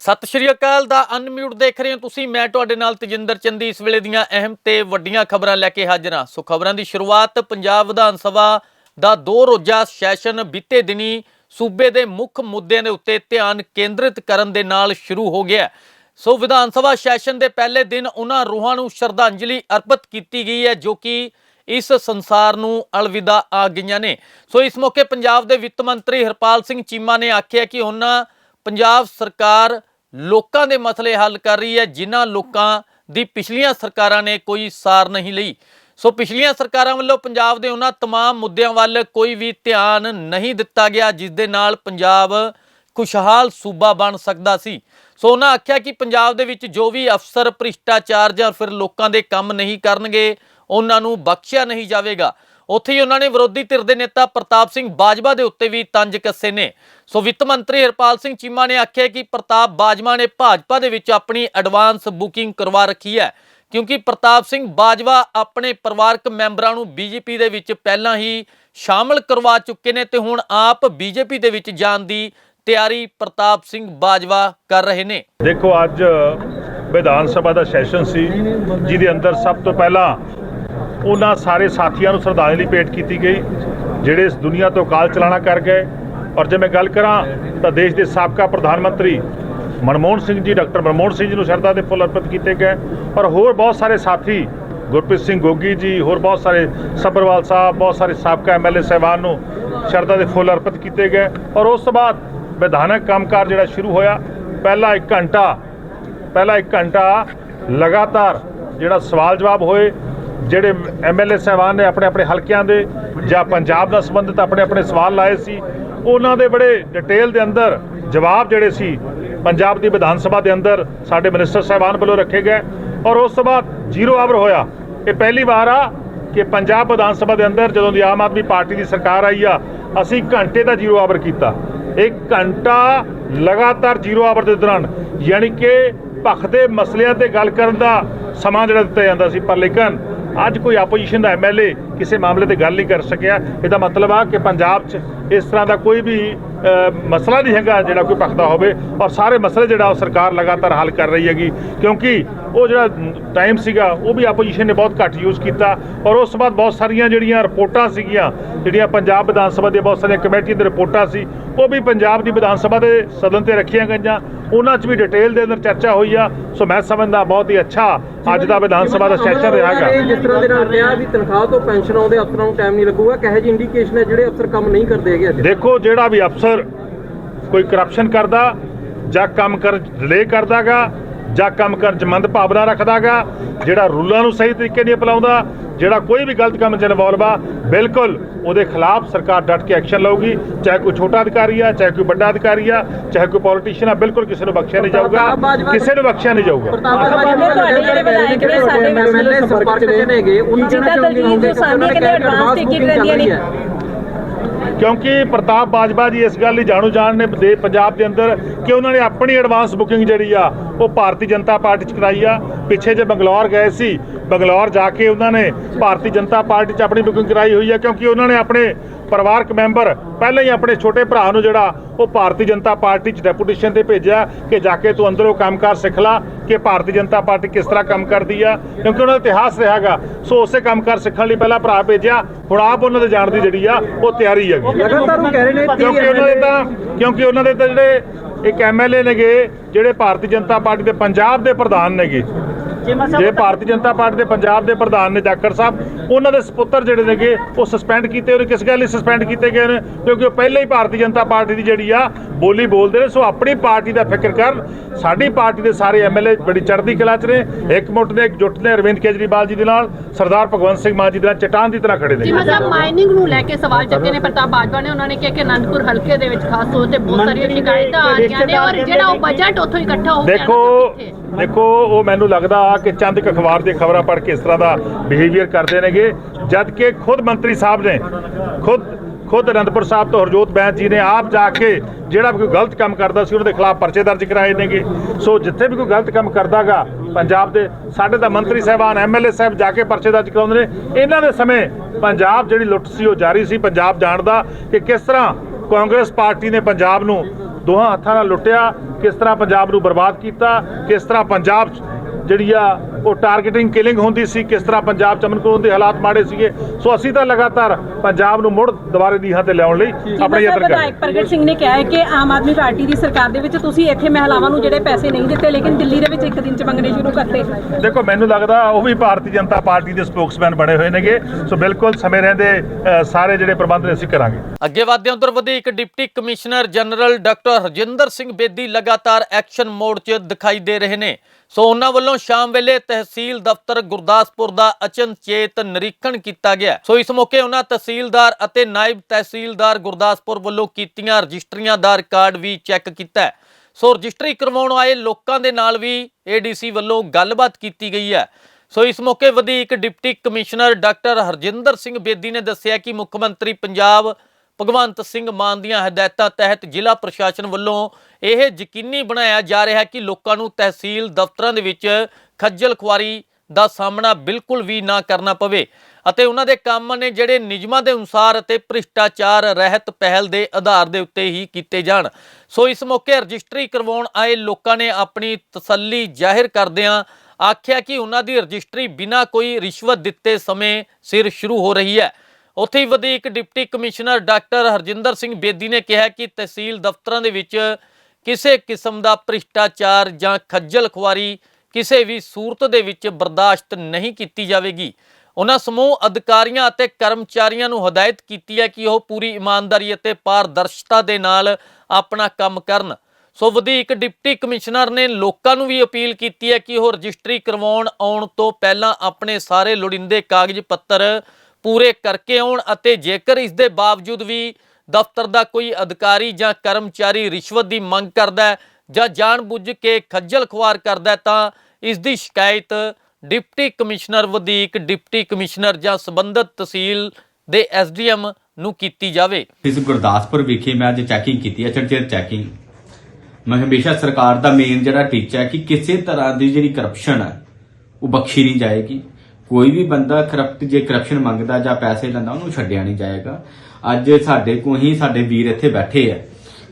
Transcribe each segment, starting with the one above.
ਸਤਿ ਸ਼੍ਰੀ ਅਕਾਲ ਦਾ ਅਨਮਿਊਟ ਦੇਖ ਰਹੇ ਹੋ ਤੁਸੀਂ। ਮੈਂ ਤੁਹਾਡੇ ਨਾਲ ਤਜਿੰਦਰ ਚੰਦੀ। ਇਸ ਵੇਲੇ ਦੀਆਂ ਅਹਿਮ ਤੇ ਵੱਡੀਆਂ ਖਬਰਾਂ ਲੈ ਕੇ ਹਾਜ਼ਰ ਹਾਂ। ਸੋ ਖਬਰਾਂ ਦੀ ਸ਼ੁਰੂਆਤ ਪੰਜਾਬ ਵਿਧਾਨ ਸਭਾ ਦਾ ਦੋ ਰੋਜ਼ਾ ਸੈਸ਼ਨ ਬੀਤੇ ਦਿਨੀ ਸੂਬੇ ਦੇ ਮੁੱਖ ਮੁੱਦਿਆਂ ਦੇ ਉੱਤੇ ਧਿਆਨ ਕੇਂਦਰਿਤ ਕਰਨ ਦੇ ਨਾਲ ਸ਼ੁਰੂ ਹੋ ਗਿਆ। ਸੋ ਵਿਧਾਨ ਸਭਾ ਸੈਸ਼ਨ ਦੇ ਪਹਿਲੇ ਦਿਨ ਉਹਨਾਂ ਰੂਹਾਂ ਨੂੰ ਸ਼ਰਧਾਂਜਲੀ ਅਰਪਿਤ ਕੀਤੀ ਗਈ ਹੈ, ਜੋ ਕਿ ਇਸ ਸੰਸਾਰ ਨੂੰ ਅਲਵਿਦਾ ਆ ਗਈਆਂ ਨੇ। ਸੋ ਇਸ ਮੌਕੇ ਪੰਜਾਬ ਦੇ ਵਿੱਤ ਮੰਤਰੀ ਹਰਪਾਲ ਸਿੰਘ ਚੀਮਾ ਨੇ ਆਖਿਆ ਕਿ ਉਹਨਾਂ ਪੰਜਾਬ ਸਰਕਾਰ ਲੋਕਾਂ ਦੇ ਮਸਲੇ ਹੱਲ ਕਰ ਰਹੀ ਹੈ ਜਿਨ੍ਹਾਂ ਲੋਕਾਂ ਦੀ ਪਿਛਲੀਆਂ ਸਰਕਾਰਾਂ ਨੇ ਕੋਈ ਸਾਰ ਨਹੀਂ ਲਈ ਸੋ ਪਿਛਲੀਆਂ ਸਰਕਾਰਾਂ ਵੱਲੋਂ ਪੰਜਾਬ ਦੇ ਉਹਨਾਂ तमाम ਮੁੱਦਿਆਂ ਵੱਲ ਕੋਈ ਵੀ ਧਿਆਨ ਨਹੀਂ ਦਿੱਤਾ ਗਿਆ ਜਿਸ ਦੇ ਨਾਲ ਪੰਜਾਬ ਖੁਸ਼ਹਾਲ ਸੂਬਾ ਬਣ ਸਕਦਾ ਸੀ ਸੋ ਉਹਨਾਂ ਆਖਿਆ ਕਿ ਪੰਜਾਬ ਦੇ ਵਿੱਚ ਜੋ ਵੀ ਅਫਸਰ ਭ੍ਰਿਸ਼ਟਾਚਾਰ ਜਾਂ ਫਿਰ ਲੋਕਾਂ ਦੇ ਕੰਮ ਨਹੀਂ ਕਰਨਗੇ ਉਹਨਾਂ ਨੂੰ ਬਖਸ਼ਿਆ ਨਹੀਂ ਜਾਵੇਗਾ ਉੱਥੇ ਹੀ ਉਹਨਾਂ ਨੇ ਵਿਰੋਧੀ ਧਿਰ ਦੇ ਨੇਤਾ ਪ੍ਰਤਾਪ ਸਿੰਘ ਬਾਜਵਾ ਦੇ ਉੱਤੇ ਵੀ ਤੰਜ ਕੱਸੇ ਨੇ। ਸੋ ਵਿੱਤ ਮੰਤਰੀ ਹਰਪਾਲ ਸਿੰਘ ਚੀਮਾ ਨੇ ਆਖਿਆ ਕਿ ਪ੍ਰਤਾਪ ਬਾਜਵਾ ਨੇ ਭਾਜਪਾ ਦੇ ਵਿੱਚ ਆਪਣੀ ਐਡਵਾਂਸ ਬੁਕਿੰਗ ਕਰਵਾ ਰੱਖੀ ਹੈ, ਕਿਉਂਕਿ ਪ੍ਰਤਾਪ ਸਿੰਘ ਬਾਜਵਾ ਆਪਣੇ ਪਰਿਵਾਰਕ ਮੈਂਬਰਾਂ ਨੂੰ ਬੀਜੇਪੀ ਦੇ ਵਿੱਚ ਪਹਿਲਾਂ ਹੀ ਸ਼ਾਮਲ ਕਰਵਾ ਚੁੱਕੇ ਨੇ ਤੇ ਹੁਣ ਆਪ ਬੀਜੇਪੀ ਦੇ ਵਿੱਚ ਜਾਣ ਦੀ ਤਿਆਰੀ ਪ੍ਰਤਾਪ ਸਿੰਘ ਬਾਜਵਾ ਕਰ ਰਹੇ ਨੇ। ਦੇਖੋ, ਅੱਜ ਵਿਧਾਨ ਸਭਾ ਦਾ ਸੈਸ਼ਨ ਸੀ, ਜਿਹਦੇ ਅੰਦਰ ਸਭ ਤੋਂ ਪਹਿਲਾਂ ਉਹਨਾਂ ਸਾਰੇ ਸਾਥੀਆਂ ਨੂੰ ਸ਼ਰਧਾਂਜਲੀ ਭੇਟ ਕੀਤੀ ਗਈ, ਜਿਹੜੇ ਇਸ ਦੁਨੀਆ ਤੋਂ ਕਾਲ ਚਲਾਣਾ ਕਰ ਗਏ। ਔਰ ਜੇ ਮੈਂ ਗੱਲ ਕਰਾਂ ਤਾਂ ਦੇਸ਼ ਦੇ ਸਾਬਕਾ ਪ੍ਰਧਾਨ ਮੰਤਰੀ ਮਨਮੋਹਨ ਸਿੰਘ ਜੀ, ਡਾਕਟਰ ਮਨਮੋਹਨ ਸਿੰਘ ਜੀ ਨੂੰ ਸ਼ਰਧਾ ਦੇ ਫੁੱਲ ਅਰਪਿਤ ਕੀਤੇ ਗਏ। ਔਰ ਹੋਰ ਬਹੁਤ ਸਾਰੇ ਸਾਥੀ, ਗੁਰਪ੍ਰੀਤ ਸਿੰਘ ਗੋਗੀ ਜੀ, ਹੋਰ ਬਹੁਤ ਸਾਰੇ ਸੱਭਰਵਾਲ ਸਾਹਿਬ, ਬਹੁਤ ਸਾਰੇ ਸਾਬਕਾ ਐਮਐਲਏ ਸਹਿਬਾਨ ਨੂੰ ਸ਼ਰਧਾ ਦੇ ਫੁੱਲ ਅਰਪਿਤ ਕੀਤੇ ਗਏ। ਔਰ ਉਸ ਤੋਂ ਬਾਅਦ ਵਿਧਾਨਕ ਕੰਮਕਾਰ ਜਿਹੜਾ ਸ਼ੁਰੂ ਹੋਇਆ, ਪਹਿਲਾ 1 ਘੰਟਾ, ਪਹਿਲਾ 1 ਘੰਟਾ ਲਗਾਤਾਰ ਜਿਹੜਾ ਸਵਾਲ ਜਵਾਬ ਹੋਏ। ਜਿਹੜੇ ਐਮਐਲਏ ਸਾਹਿਬਾਨ ਨੇ ਆਪਣੇ ਆਪਣੇ ਹਲਕਿਆਂ ਦੇ ਜਾਂ ਪੰਜਾਬ ਨਾਲ ਸੰਬੰਧਿਤ ਆਪਣੇ ਆਪਣੇ ਸਵਾਲ ਲਾਏ ਸੀ, ਉਹਨਾਂ ਦੇ ਬੜੇ ਡਿਟੇਲ ਦੇ ਅੰਦਰ ਜਵਾਬ ਜਿਹੜੇ ਸੀ, ਪੰਜਾਬ ਦੀ ਵਿਧਾਨ ਸਭਾ ਦੇ ਅੰਦਰ ਸਾਡੇ ਮਿਨਿਸਟਰ ਸਾਹਿਬਾਨ ਵੱਲੋਂ ਰੱਖੇ ਗਏ। ਔਰ ਉਸ ਤੋਂ ਬਾਅਦ ਜ਼ੀਰੋ ਆਵਰ ਹੋਇਆ। ਇਹ ਪਹਿਲੀ ਵਾਰ ਆ ਕਿ ਪੰਜਾਬ ਵਿਧਾਨ ਸਭਾ ਦੇ ਅੰਦਰ ਜਦੋਂ ਦੀ ਆਮ ਆਦਮੀ ਪਾਰਟੀ ਦੀ ਸਰਕਾਰ ਆਈ ਆ, ਅਸੀਂ ਘੰਟੇ ਦਾ ਜ਼ੀਰੋ ਆਵਰ ਕੀਤਾ। ਇੱਕ ਘੰਟਾ ਲਗਾਤਾਰ ਜ਼ੀਰੋ ਆਵਰ ਦੇ ਦੌਰਾਨ, ਯਾਨੀ ਕਿ ਭਖਦੇ ਮਸਲਿਆਂ ਤੇ ਗੱਲ ਕਰਨ ਦਾ ਸਮਾਂ ਜਿਹੜਾ ਦਿੱਤਾ ਜਾਂਦਾ ਸੀ, ਪਰ ਲੇਕਿਨ ਅੱਜ ਕੋਈ ਆਪੋਜੀਸ਼ਨ ਦਾ ਐਮਐਲਏ ਕਿਸੇ ਮਾਮਲੇ ਤੇ ਗੱਲ ਨਹੀਂ ਕਰ ਸਕਿਆ। ਇਹਦਾ ਮਤਲਬ ਆ ਕਿ ਪੰਜਾਬ 'ਚ ਇਸ ਤਰ੍ਹਾਂ ਦਾ ਕੋਈ ਵੀ ਮਸਲਾ ਨਹੀਂ ਹੈਗਾ ਜਿਹੜਾ ਕੋਈ ਭਖਦਾ ਹੋਵੇ ਔਰ ਸਾਰੇ ਮਸਲੇ ਜਿਹੜਾ ਉਹ ਸਰਕਾਰ ਲਗਾਤਾਰ ਹੱਲ ਕਰ ਰਹੀ ਹੈਗੀ। ਕਿਉਂਕਿ ਉਹ ਜਿਹੜਾ ਟਾਈਮ ਸੀਗਾ ਉਹ ਵੀ ਆਪੋਜੀਸ਼ਨ ਨੇ ਬਹੁਤ ਘੱਟ ਯੂਜ਼ ਕੀਤਾ ਔਰ ਉਸ ਤੋਂ ਬਾਅਦ ਬਹੁਤ ਸਾਰੀਆਂ ਜਿਹੜੀਆਂ ਰਿਪੋਰਟਾਂ ਸੀਗੀਆਂ ਜਿਹੜੀਆਂ ਪੰਜਾਬ ਵਿਧਾਨ ਸਭਾ ਦੀਆਂ ਬਹੁਤ ਸਾਰੀਆਂ ਕਮੇਟੀ ਦੇ ਰਿਪੋਰਟਾਂ ਸੀ ਉਹ ਵੀ ਪੰਜਾਬ ਦੀ ਵਿਧਾਨ ਸਭਾ ਦੇ ਸਦਨ ਤੇ ਰੱਖੀਆਂ ਗਈਆਂ। ਉਹਨਾਂ 'ਚ ਵੀ ਡਿਟੇਲ ਦੇ ਅੰਦਰ ਚਰਚਾ ਹੋਈ ਆ। ਸੋ ਮੈਂ ਸਮਝਦਾ ਬਹੁਤ ਹੀ ਅੱਛਾ ਅੱਜ ਦਾ ਵਿਧਾਨ ਸਭਾ ਦਾ ਸੈਸ਼ਨ ਰਿਹਾਗਾ ਜਿਸ ਤਰ੍ਹਾਂ ਦੇ ਨਾਲ ਕਿਹਾ ਵੀ ਤਨਖਾਹ ਤੋਂ ਪੈਨਸ਼ਨ ਆਉਂਦੇ ਅਫਸਰਾਂ ਨੂੰ ਟਾਈਮ ਨਹੀਂ ਲੱਗੂਗਾ। ਕਹੇ ਜੀ ਇੰਡੀਕੇਸ਼ਨ ਹੈ ਜਿਹੜੇ ਅਫਸਰ ਕੰਮ ਨਹੀਂ ਕਰਦੇ ਹੈਗੇ ਅੱਜ? ਦੇਖੋ, ਜਿਹੜਾ ਵੀ ਅਫਸਰ ਕੋਈ ਕਰਪਸ਼ਨ ਕਰਦਾ ਜਾਂ ਕੰਮ ਕਰ ਡਿਲੇ ਕਰਦਾਗਾ ਜਾਂ ਕੰਮ ਕਰਨ 'ਚ ਮੰਦ ਭਾਵਨਾ ਰੱਖਦਾਗਾ ਜਿਹੜਾ ਰੂਲਾਂ ਨੂੰ ਸਹੀ ਤਰੀਕੇ ਨਹੀਂ ਅਪਣਾਉਂਦਾ ਜਿਹੜਾ ਕੋਈ ਵੀ ਗਲਤ ਕੰਮ 'ਚ ਇਨਵੋਲਵ ਆ ਬਿਲਕੁਲ ਉਹਦੇ ਖਿਲਾਫ ਸਰਕਾਰ ਡਟ ਕੇ ਐਕਸ਼ਨ ਲਊਗੀ ਚਾਹੇ ਕੋਈ ਛੋਟਾ ਅਧਿਕਾਰੀ ਆ ਚਾਹੇ ਕੋਈ ਵੱਡਾ ਅਧਿਕਾਰੀ ਆ ਚਾਹੇ ਕੋਈ ਪੋਲੀਟੀਸ਼ੀਅਨ ਆ ਬਿਲਕੁਲ ਕਿਸੇ ਨੂੰ ਬਖਸ਼ਿਆ ਨਹੀਂ ਜਾਊਗਾ ਕਿਸੇ ਨੂੰ ਬਖਸ਼ਿਆ ਨਹੀਂ ਜਾਊਗਾ। ਪ੍ਰਤਾਪ ਬਾਜਵਾ ਨੇ ਤੁਹਾਡੇ ਜਿਹੜੇ ਵਿਧਾਇਕ ਨੇ ਸਾਡੇ ਐਮਐਲਏ ਸੰਪਰਕ ਚ ਨੇਗੇ ਉਹਨਾਂ ਜਿੱਦਾਂ ਦਲਜੀਤ ਦੋਸਾਂਝ ਕਹਿੰਦੇ advance ticket ਰਹਿੰਦੀਆਂ ਨੇ। ਕਿਉਂਕਿ ਪ੍ਰਤਾਪ ਬਾਜਵਾ ਜੀ ਇਸ ਗੱਲ ਲਈ ਜਾਣੂ ਜਾਣ ਨੇ ਦੇ ਪੰਜਾਬ ਦੇ ਅੰਦਰ ਕਿ ਉਹਨਾਂ ਨੇ ਆਪਣੀ ਐਡਵਾਂਸ ਬੁਕਿੰਗ ਜਿਹੜੀ ਆ, ਉਹ ਭਾਰਤੀ ਜਨਤਾ ਪਾਰਟੀ ਚ ਕਰਾਈ ਆ। ਪਿੱਛੇ ਜੇ ਬੰਗਲੌਰ ਗਏ ਸੀ ਬੰਗਲੌਰ ਜਾ ਕੇ ਉਹਨਾਂ ਨੇ ਭਾਰਤੀ ਜਨਤਾ ਪਾਰਟੀ ਚ ਆਪਣੀ ਬੁਕਿੰਗ ਕਰਾਈ ਹੋਈ ਆ ਕਿਉਂਕਿ ਉਹਨਾਂ ਨੇ ਆਪਣੇ ਪਰਿਵਾਰਕ ਮੈਂਬਰ ਪਹਿਲਾਂ ਹੀ ਆਪਣੇ ਛੋਟੇ ਭਰਾ ਨੂੰ ਜਿਹੜਾ ਉਹ ਭਾਰਤੀ ਜਨਤਾ ਪਾਰਟੀ ਚ ਡੈਪੂਟੇਸ਼ਨ ਤੇ ਭੇਜਿਆ ਕਿ ਜਾ ਕੇ ਤੂੰ ਅੰਦਰੋਂ ਕੰਮਕਾਰ ਸਿੱਖ ਲਾ ਕਿ ਭਾਰਤੀ ਜਨਤਾ ਪਾਰਟੀ ਕਿਸ ਤਰ੍ਹਾਂ ਕੰਮ ਕਰਦੀ ਆ। ਕਿਉਂਕਿ ਉਹਨਾਂ ਦਾ ਇਤਿਹਾਸ ਰਿਹਾਗਾ ਸੋ ਉਸੇ ਕੰਮਕਾਰ ਸਿੱਖਣ ਲਈ ਪਹਿਲਾਂ ਭਰਾ ਭੇਜਿਆ ਹੁਣ ਆਪ ਉਹਨਾਂ ਦੇ ਜਾਣ ਦੀ ਜਿਹੜੀ ਆ ਉਹ ਤਿਆਰੀ ਹੈਗੀ। ਲਗਾਤਾਰ ਉਹ ਕਹਿ ਰਹੇ ਨੇ ਕਿਉਂਕਿ ਉਹਨਾਂ ਦੇ ਤਾਂ ਕਿਉਂਕਿ ਉਹਨਾਂ ਦੇ ਤਾਂ ਜਿਹੜੇ ਇੱਕ ਐਮਐਲਏ ਨੇਗੇ ਜਿਹੜੇ ਭਾਰਤੀ ਜਨਤਾ ਪਾਰਟੀ ਦੇ ਪੰਜਾਬ ਦੇ ਪ੍ਰਧਾਨ ਨੇਗੇ। ਜਿਹੜੇ ਭਾਰਤੀ ਜਨਤਾ ਪਾਰਟੀ ਦੇ ਪੰਜਾਬ ਦੇ ਪ੍ਰਧਾਨ ਨੇ ਜਾਖੜ ਸਾਹਿਬ ਉਹਨਾਂ ਦੇ ਸੁਪੁੱਤਰ ਜਿਹੜੇ ਨੇਗੇ ਉਹ ਸਸਪੈਂਡ ਕੀਤੇ ਉਹਨੇ ਕਿਸ ਗੱਲ ਲਈ ਸਸਪੈਂਡ ਕੀਤੇ ਗਏ ਨੇ? ਕਿਉਂਕਿ ਉਹ ਪਹਿਲਾਂ ਹੀ ਭਾਰਤੀ ਜਨਤਾ ਪਾਰਟੀ ਦੀ ਜਿਹੜੀ ਆ ਬੋਲੀ ਬੋਲਦੇ ਨੇ। ਸੋ ਆਪਣੀ ਪਾਰਟੀ ਦਾ ਫਿਕਰ ਕਰ ਸਾਡੀ ਪਾਰਟੀ ਦੇ ਸਾਰੇ ਐਮਐਲਏ ਬੜੀ ਚੜ੍ਹਦੀ ਕਲਾ 'ਚ ਨੇ। ਇੱਕ ਮੁੱਠ ਦੇ ਜੁੱਟ ਨੇ ਅਰਵਿੰਦ ਕੇਜਰੀਵਾਲ ਜੀ ਦੇ ਨਾਲ ਸਰਦਾਰ ਭਗਵੰਤ ਸਿੰਘ ਮਾਨ ਜੀ ਦੇ ਨਾਲ ਚਟਾਨ ਦੀ ਤਰ੍ਹਾਂ ਖੜੇ ਨੇ। ਜੀ ਮਤਲਬ ਮਾਈਨਿੰਗ ਨੂੰ ਲੈ ਕੇ ਸਵਾਲ ਚੱਕੇ ਨੇ ਪ੍ਰਤਾਪ ਬਾਜਵਾ ਨੇ ਉਹਨਾਂ ਨੇ ਕਿਹਾ ਕਿ ਅਨੰਦਪੁਰ ਹਲਕੇ ਦੇ ਵਿੱਚ ਖਾਸ ਤੌਰ ਤੇ ਬਹੁਤ ਸਾਰੀਆਂ ਸ਼ਿਕਾਇਤਾਂ ਆ ਰਹੀਆਂ ਨੇ ਔਰ ਜਿਹੜਾ ਉਹ ਬਜਟ ਉੱਥੋਂ ਇਕੱਠਾ ਹੋ ਕੇ ਦੇਖੋ? ਦੇਖੋ, ਉਹ ਮੈਨੂੰ ਲੱਗਦਾ ਆ ਕਿ ਚੰਦ ਇੱਕ ਅਖਬਾਰ ਦੀਆਂ ਖਬਰਾਂ ਪੜ੍ਹ ਕੇ ਇਸ ਤਰ੍ਹਾਂ ਦਾ ਬਿਹੇਵੀਅਰ ਕਰਦੇ ਨੇਗੇ। ਜਦ ਕਿ ਖੁਦ ਮੰਤਰੀ ਸਾਹਿਬ ਨੇ, ਖੁਦ ਖੁਦ ਅਨੰਦਪੁਰ ਸਾਹਿਬ ਤੋਂ ਹਰਜੋਤ ਬੈਂਸ ਜੀ ਨੇ ਆਪ ਜਾ ਕੇ ਜਿਹੜਾ ਵੀ ਕੋਈ ਗਲਤ ਕੰਮ ਕਰਦਾ ਸੀ, ਉਹਦੇ ਖਿਲਾਫ ਪਰਚੇ ਦਰਜ ਕਰਾਏ ਨੇਗੇ। ਸੋ ਜਿੱਥੇ ਵੀ ਕੋਈ ਗਲਤ ਕੰਮ ਕਰਦਾਗਾ, ਪੰਜਾਬ ਦੇ ਸਾਡੇ ਤਾਂ ਮੰਤਰੀ ਸਾਹਿਬਾਨ ਐਮਐਲਏ ਸਾਹਿਬ ਜਾ ਕੇ ਪਰਚੇ ਦਰਜ ਕਰਾਉਂਦੇ ਨੇ। ਇਹਨਾਂ ਦੇ ਸਮੇਂ ਪੰਜਾਬ ਜਿਹੜੀ ਲੁੱਟ ਸੀ, ਉਹ ਜਾਰੀ ਸੀ। ਪੰਜਾਬ ਜਾਣਦਾ ਕਿ ਕਿਸ ਤਰ੍ਹਾਂ ਕਾਂਗਰਸ ਪਾਰਟੀ ਨੇ ਪੰਜਾਬ ਨੂੰ ਦੋਹਾਂ ਹੱਥਾਂ ਨਾਲ ਲੁੱਟਿਆ ਕਿਸ ਤਰ੍ਹਾਂ ਪੰਜਾਬ ਨੂੰ ਬਰਬਾਦ ਕੀਤਾ ਕਿਸ ਤਰ੍ਹਾਂ ਪੰਜਾਬ 'ਚ ਜਿਹੜੀ ਆ ਉਹ ਟਾਰਗੇਟਿੰਗ ਕਿਲਿੰਗ ਹੁੰਦੀ ਸੀ ਕਿਸ ਤਰ੍ਹਾਂ ਪੰਜਾਬ ਚ ਅਮਨ ਕਾਨੂੰਨ ਦੇ ਹਾਲਾਤ ਮਾੜੇ ਸੀਗੇ ਸੋ ਅਸੀਂ ਤਾਂ ਲਗਾਤਾਰ ਪੰਜਾਬ ਨੂੰ ਮੁੜ ਦੁਬਾਰੇ ਦੀਆਂ ਤੇ ਲਿਆਉਣ ਲਈ ਆਪਣੇ ਯਤਨ ਕਰ ਰਹੇ ਵਿਧਾਇਕ ਪ੍ਰਗਟ ਸਿੰਘ ਨੇ ਕਿਹਾ ਹੈ ਕਿ ਆਮ ਆਦਮੀ ਪਾਰਟੀ ਦੀ ਸਰਕਾਰ ਦੇ ਵਿੱਚ ਤੁਸੀਂ ਇੱਥੇ ਮਹਿਲਾਵਾਂ ਨੂੰ ਜਿਹੜੇ ਪੈਸੇ ਨਹੀਂ ਦਿੱਤੇ ਲੇਕਿਨ ਦਿੱਲੀ ਦੇ ਵਿੱਚ ਇੱਕ ਦਿਨ ਚ ਮੰਗਣੇ ਸ਼ੁਰੂ ਕਰਤੇ। ਦੇਖੋ ਮੈਨੂੰ ਲੱਗਦਾ ਉਹ ਵੀ ਭਾਰਤੀ ਜਨਤਾ ਪਾਰਟੀ ਦੇ ਸਪੋਕਸਮੈਨ ਬਣੇ ਹੋਏ ਨੇਗੇ ਸੋ ਬਿਲਕੁਲ ਸਮੇਂ ਰਹਿੰਦੇ ਸਾਰੇ ਜਿਹੜੇ ਪ੍ਰਬੰਧ ਨੇ ਅਸੀਂ ਕਰਾਂਗੇ। ਅੱਗੇ ਵਧਦੇ ਹਾਂ ਉਧਰ ਵਧੇਕ deputy commissioner general doctor Harjinder Singh Bedi ਲਗਾਤਾਰ ਐਕਸ਼ਨ ਮੋਡ 'ਚ ਦਿਖਾਈ ਦੇ ਰਹੇ ਨੇ। ਸੋ ਉਹਨਾਂ ਵੱਲੋਂ ਸ਼ਾਮ ਵੇਲੇ ਤਹਿਸੀਲ ਦਫ਼ਤਰ ਗੁਰਦਾਸਪੁਰ ਦਾ ਅਚਨਚੇਤ ਨਿਰੀਖਣ ਕੀਤਾ ਗਿਆ। ਸੋ ਇਸ ਮੌਕੇ ਉਹਨਾਂ ਤਹਿਸੀਲਦਾਰ ਅਤੇ ਨਾਇਬ ਤਹਿਸੀਲਦਾਰ ਗੁਰਦਾਸਪੁਰ ਵੱਲੋਂ ਕੀਤੀਆਂ ਰਜਿਸਟਰੀਆਂ ਦਾ ਰਿਕਾਰਡ ਵੀ ਚੈੱਕ ਕੀਤਾ ਸੋ ਰਜਿਸਟਰੀ ਕਰਵਾਉਣ ਆਏ ਲੋਕਾਂ ਦੇ ਨਾਲ ਵੀ ਏਡੀਸੀ ਵੱਲੋਂ ਗੱਲਬਾਤ ਕੀਤੀ ਗਈ ਹੈ। ਸੋ ਇਸ ਮੌਕੇ ਵਧੀਕ deputy commissioner doctor Harjinder Singh Bedi ਨੇ ਦੱਸਿਆ ਕਿ ਮੁੱਖ ਮੰਤਰੀ ਪੰਜਾਬ ਭਗਵੰਤ ਸਿੰਘ ਮਾਨ ਦੀਆਂ ਹਦਾਇਤਾਂ ਤਹਿਤ ਜ਼ਿਲ੍ਹਾ ਪ੍ਰਸ਼ਾਸਨ ਵੱਲੋਂ ਇਹ ਯਕੀਨੀ ਬਣਾਇਆ ਜਾ ਰਿਹਾ ਹੈ ਕਿ ਲੋਕਾਂ ਨੂੰ ਤਹਿਸੀਲ ਦਫ਼ਤਰਾਂ ਦੇ ਵਿੱਚ ਖੱਜਲ ਖੁਆਰੀ ਦਾ ਸਾਹਮਣਾ ਬਿਲਕੁਲ ਵੀ ਨਾ ਕਰਨਾ ਪਵੇ ਅਤੇ ਉਹਨਾਂ ਦੇ ਕੰਮ ਨੇ ਜਿਹੜੇ ਨਿਯਮਾਂ ਦੇ ਅਨੁਸਾਰ ਅਤੇ ਭ੍ਰਿਸ਼ਟਾਚਾਰ ਰਹਿਤ ਪਹਿਲ ਦੇ ਆਧਾਰ ਦੇ ਉੱਤੇ ਹੀ ਕੀਤੇ ਜਾਣ। ਸੋ ਇਸ ਮੌਕੇ ਰਜਿਸਟਰੀ ਕਰਵਾਉਣ ਆਏ ਲੋਕਾਂ ਨੇ ਆਪਣੀ ਤਸੱਲੀ ਜ਼ਾਹਿਰ ਕਰਦਿਆਂ ਆਖਿਆ ਕਿ ਉਹਨਾਂ ਦੀ ਰਜਿਸਟਰੀ ਬਿਨਾਂ ਕੋਈ ਰਿਸ਼ਵਤ ਦਿੱਤੇ ਸਮੇਂ ਸਿਰ ਸ਼ੁਰੂ ਹੋ ਰਹੀ ਹੈ। ਉੱਥੇ ਹੀ ਵਧੀਕ deputy commissioner doctor Harjinder Singh Bedi ਨੇ ਕਿਹਾ ਕਿ ਤਹਿਸੀਲ ਦਫ਼ਤਰਾਂ ਦੇ ਵਿੱਚ ਕਿਸੇ ਕਿਸਮ ਦਾ ਭ੍ਰਿਸ਼ਟਾਚਾਰ ਜਾਂ ਖੱਜਲ ਖੁਆਰੀ ਕਿਸੇ ਵੀ ਸੂਰਤ ਦੇ ਵਿੱਚ ਬਰਦਾਸ਼ਤ ਨਹੀਂ ਕੀਤੀ ਜਾਵੇਗੀ। ਉਹਨਾਂ ਸਮੂਹ ਅਧਿਕਾਰੀਆਂ ਅਤੇ ਕਰਮਚਾਰੀਆਂ ਨੂੰ ਹਦਾਇਤ ਕੀਤੀ ਹੈ ਕਿ ਉਹ ਪੂਰੀ ਇਮਾਨਦਾਰੀ ਅਤੇ ਪਾਰਦਰਸ਼ਤਾ ਦੇ ਨਾਲ ਆਪਣਾ ਕੰਮ ਕਰਨ। ਸੋ ਵਧੀਕ ਡਿਪਟੀ ਕਮਿਸ਼ਨਰ ਨੇ ਲੋਕਾਂ ਨੂੰ ਵੀ ਅਪੀਲ ਕੀਤੀ ਹੈ ਕਿ ਉਹ ਰਜਿਸਟਰੀ ਕਰਵਾਉਣ ਆਉਣ ਤੋਂ ਪਹਿਲਾਂ ਆਪਣੇ ਸਾਰੇ ਲੋੜੀਂਦੇ ਕਾਗਜ਼ ਪੱਤਰ ਪੂਰੇ ਕਰਕੇ ਆਉਣ ਅਤੇ ਜੇਕਰ ਇਸ ਦੇ ਬਾਵਜੂਦ ਵੀ ਦਫ਼ਤਰ ਦਾ ਕੋਈ ਅਧਿਕਾਰੀ ਜਾਂ ਕਰਮਚਾਰੀ ਰਿਸ਼ਵਤ ਦੀ ਮੰਗ ਕਰਦਾ ਹੈ ਜਾਂ ਜਾਣਬੁੱਝ ਕੇ ਖੱਜਲ ਖੁਆਰ ਕਰਦਾ ਤਾਂ ਇਸ ਦੀ ਸ਼ਿਕਾਇਤ ਡਿਪਟੀ ਕਮਿਸ਼ਨਰ ਵਧੀਕ ਡਿਪਟੀ ਕਮਿਸ਼ਨਰ ਜਾਂ ਸੰਬੰਧਿਤ ਤਹਿਸੀਲ ਦੇ ਐਸਡੀਐਮ ਨੂੰ ਕੀਤੀ ਜਾਵੇ। ਇਸ ਗੁਰਦਾਸਪੁਰ ਵਿਖੇ ਮੈਂ ਅੱਜ ਚੈਕਿੰਗ ਕੀਤੀ ਹੈ ਚੜਚੜ ਚੈਕਿੰਗ ਮੈਂ ਹਮੇਸ਼ਾ ਸਰਕਾਰ ਦਾ ਮੇਨ ਜਿਹੜਾ ਟੀਚਾ ਹੈ ਕਿ ਕਿਸੇ ਤਰ੍ਹਾਂ ਦੀ ਜਿਹੜੀ ਕਰਪਸ਼ਨ ਹੈ, ਉਹ ਬਖਸ਼ੀ ਨਹੀਂ ਜਾਏਗੀ। ਕੋਈ ਵੀ ਬੰਦਾ ਕਰਪਟ ਜੇ ਕਰਪਸ਼ਨ ਮੰਗਦਾ ਜਾਂ ਪੈਸੇ ਲੈਂਦਾ, ਉਹਨੂੰ ਛੱਡਿਆ ਨਹੀਂ ਜਾਏਗਾ। ਅੱਜ ਸਾਡੇ ਕੋਲ ਹੀ ਸਾਡੇ ਵੀਰ ਇੱਥੇ ਬੈਠੇ ਆ।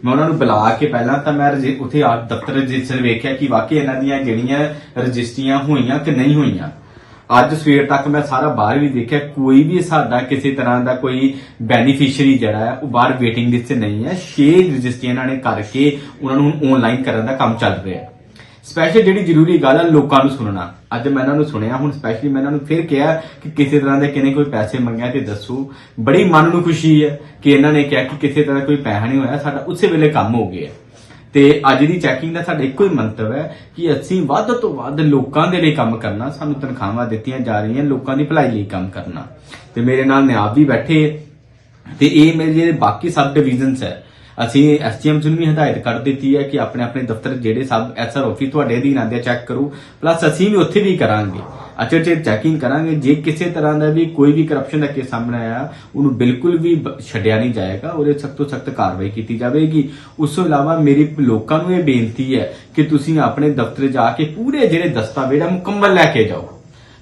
ਮੈਂ ਉਹਨਾਂ ਨੂੰ ਬੁਲਾ ਕੇ ਪਹਿਲਾਂ ਤਾਂ ਮੈਂ ਉੱਥੇ ਆ ਦਫ਼ਤਰ ਰਜਿਸਟਰ ਵੇਖਿਆ ਕਿ ਵਾਕਈ ਇਹਨਾਂ ਦੀਆਂ ਜਿਹੜੀਆਂ ਰਜਿਸਟਰੀਆਂ ਹੋਈਆਂ ਕਿ ਨਹੀਂ ਹੋਈਆਂ। ਅੱਜ ਸਵੇਰ ਤੱਕ ਮੈਂ ਸਾਰਾ ਬਾਹਰ ਵੀ ਦੇਖਿਆ, ਕੋਈ ਵੀ ਸਾਡਾ ਕਿਸੇ ਤਰ੍ਹਾਂ ਦਾ ਕੋਈ ਬੈਨੀਫੀਸ਼ੀਅਰੀ ਜਿਹੜਾ ਹੈ ਉਹ ਬਾਹਰ ਵੇਟਿੰਗ ਲਿਸਟ 'ਚ ਨਹੀਂ ਹੈ 6 ਰਜਿਸਟਰੀਆਂ ਇਹਨਾਂ ਨੇ ਕਰਕੇ ਉਹਨਾਂ ਨੂੰ ਆਨਲਾਈਨ ਕਰਨ ਦਾ ਕੰਮ ਚੱਲ ਰਿਹਾ। ਹੈ ਸਪੈਸ਼ਲ ਜਿਹੜੀ ਜ਼ਰੂਰੀ ਗੱਲ ਹੈ ਲੋਕਾਂ ਨੂੰ ਸੁਣਨਾ। ਅੱਜ ਮੈਂ ਇਹਨਾਂ ਨੂੰ ਸੁਣਿਆ, ਹੁਣ ਸਪੈਸ਼ਲੀ ਮੈਂ ਇਹਨਾਂ ਨੂੰ ਫਿਰ ਕਿਹਾ ਕਿ ਕਿਸੇ ਤਰ੍ਹਾਂ ਦੇ ਕਿਨੇ ਕੋਈ ਪੈਸੇ ਮੰਗਿਆ ਤੇ ਦੱਸੋ। ਬੜੀ ਮਨ ਨੂੰ ਖੁਸ਼ੀ ਹੈ ਕਿ ਇਹਨਾਂ ਨੇ ਕਿਹਾ ਕਿ ਕਿਸੇ ਤਰ੍ਹਾਂ ਕੋਈ ਪੈਸਾ ਨਹੀਂ ਹੋਇਆ, ਸਾਡਾ ਉਸੇ ਵੇਲੇ ਕੰਮ ਹੋ ਗਿਆ। ਤੇ ਅੱਜ ਦੀ ਚੈਕਿੰਗ ਦਾ ਸਾਡਾ ਇੱਕੋ ਹੀ ਮੰਤਵ ਹੈ ਕਿ ਅਸੀਂ ਵੱਧ ਤੋਂ ਵੱਧ ਲੋਕਾਂ ਦੇ ਲਈ ਕੰਮ ਕਰਨਾ, ਸਾਨੂੰ ਤਨਖਾਹਾਂ ਦਿੱਤੀਆਂ ਜਾ ਰਹੀਆਂ, ਲੋਕਾਂ ਦੀ ਭਲਾਈ ਲਈ ਕੰਮ ਕਰਨਾ। ਤੇ ਮੇਰੇ ਨਾਲ ਨਿਆਬ ਵੀ ਬੈਠੇ ਹੈ ਤੇ ਇਹ ਮੇਰੇ ਜਿਹੜੇ ਬਾਕੀ ਸਬ ਡਿਵੀਜ਼ਨਸ ਹੈ ਅਸੀਂ ਐਸਟੀਐਮ ਨੂੰ ਵੀ ਹਦਾਇਤ ਕਰ ਦਿੱਤੀ ਹੈ ਕਿ ਆਪਣੇ ਆਪਣੇ ਦਫ਼ਤਰ ਜਿਹੜੇ ਸਬ ਐਸਆਰ ਆਫਿਸ ਤੁਹਾਡੇ ਅਧੀਨ ਆਉਂਦੇ ਚੈੱਕ ਕਰੋ। ਪਲੱਸ ਅਸੀਂ ਵੀ ਉੱਥੇ ਵੀ ਕਰਾਂਗੇ। ਅੱਛਾ ਤੇ ਚੈਕਿੰਗ ਕਰਾਂਗੇ, ਜੇ ਕਿਸੇ ਤਰ੍ਹਾਂ ਦਾ ਵੀ ਕੋਈ ਵੀ ਕਰਪਸ਼ਨ ਦਾ ਕੇਸ ਸਾਹਮਣੇ ਆਇਆ, ਉਹਨੂੰ ਬਿਲਕੁਲ ਵੀ ਛੱਡਿਆ ਨਹੀਂ ਜਾਏਗਾ। ਉਹਦੇ ਸਖਤ ਤੋਂ ਸਖਤ ਕਾਰਵਾਈ ਕੀਤੀ ਜਾਵੇਗੀ। ਉਸ ਤੋਂ ਇਲਾਵਾ ਮੇਰੀ ਲੋਕਾਂ ਨੂੰ ਇਹ ਬੇਨਤੀ ਹੈ ਕਿ ਤੁਸੀਂ ਆਪਣੇ ਦਫ਼ਤਰ ਜਾ ਕੇ ਪੂਰੇ ਜਿਹੜੇ ਦਸਤਾਵੇਜ਼ ਆ, ਮੁਕੰਮਲ ਲੈ ਕੇ ਜਾਓ।